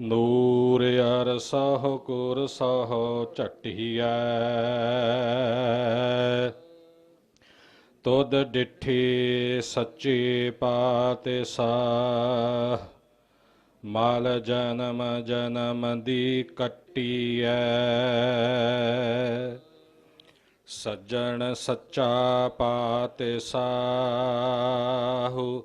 ਨੂਰ ਅਰ ਸਹ ਕੁਰ ਸਹ ਝਟਿਐ। ਤੁਧ ਡਿਠੀ ਸੱਚੀ ਪਾਤੇ ਸਾਹ, ਮਾਲ ਜਨਮ ਜਨਮ ਦੀ ਕੱਟੀਐ। ਸੱਜਣ ਸੱਚਾ ਪਾਤੇ ਸਾਹੂ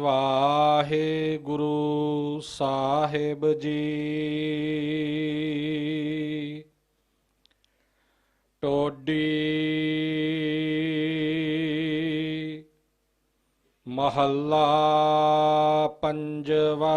ਵਾਹਿਗੁਰੂ ਸਾਹਿਬ ਜੀ। ਟੋਡੀ ਮਹੱਲਾ ਪੰਜਵਾ।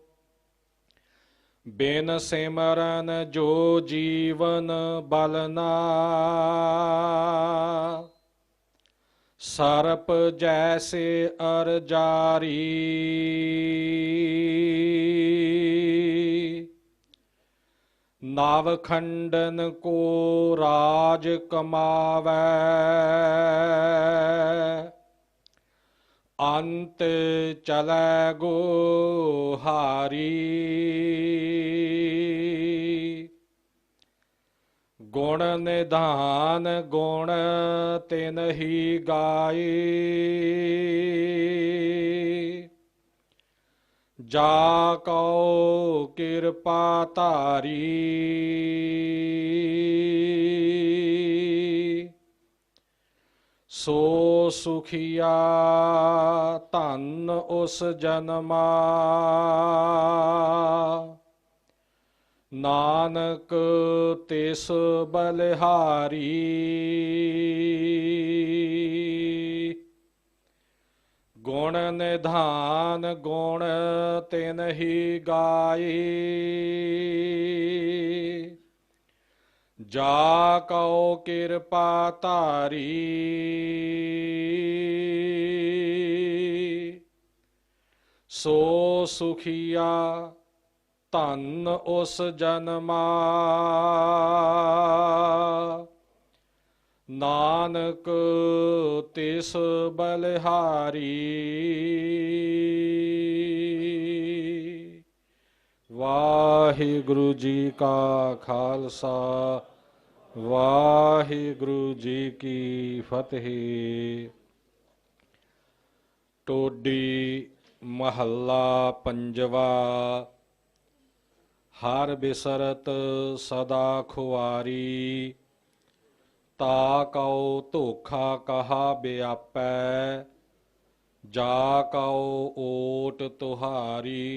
ਬਿਨ ਸਿਮਰਨ ਜੋ ਜੀਵਨ ਬਲਨਾ। ਸਰਪ ਜੈਸੇ ਅਰ ਜਾਰੀ। ਨਵ ਖੰਡਨ ਕੋ ਰਾਜ ਕਮਾਵੈ। ਅੰਤ ਚਲੈ ਗੋ ਹਾਰੀ ਗੁਣ ਨਿਧਾਨ ਗੁਣ ਤਿਨ ਹੀ ਗਾਏ ਜਾ ਕਉ ਕਿਰਪਾ ਧਾਰੀ। ਸੋ ਸੁਖੀਆ ਧਨ ਉਸ ਜਨਮਾ। ਨਾਨਕ ਤਿਸ ਬਲਿਹਾਰੀ। ਗੁਣ ਨਿਧਾਨ ਗੁਣ ਤਿਨ ਗਾਈ। ਜਾ ਕਉ ਕਿਰਪਾ ਧਾਰੀ। ਸੋ ਸੁਖੀਆ ਧਨ ਉਸ ਜਨਮਾ। ਨਾਨਕ ਤਿਸ ਬਲਿਹਾਰੀ। ਵਾਹਿਗੁਰੂ ਜੀ ਕਾ ਖਾਲਸਾ। ਵਾਹਿਗੁਰੂ ਜੀ ਕੀ ਫਤਿਹ। ਟੋਡੀ ਮਹੱਲਾ ਪੰਜਵਾ। ਹਰ ਬਿਸਰਤ ਸਦਾ ਖੁਆਰੀ ਤਾ ਕਉ ਧੋਖਾ ਕਹਾ ਬਿਆਪੈ। ਜਾ ਕਉ ਓਟ ਤੁਹਾਰੀ।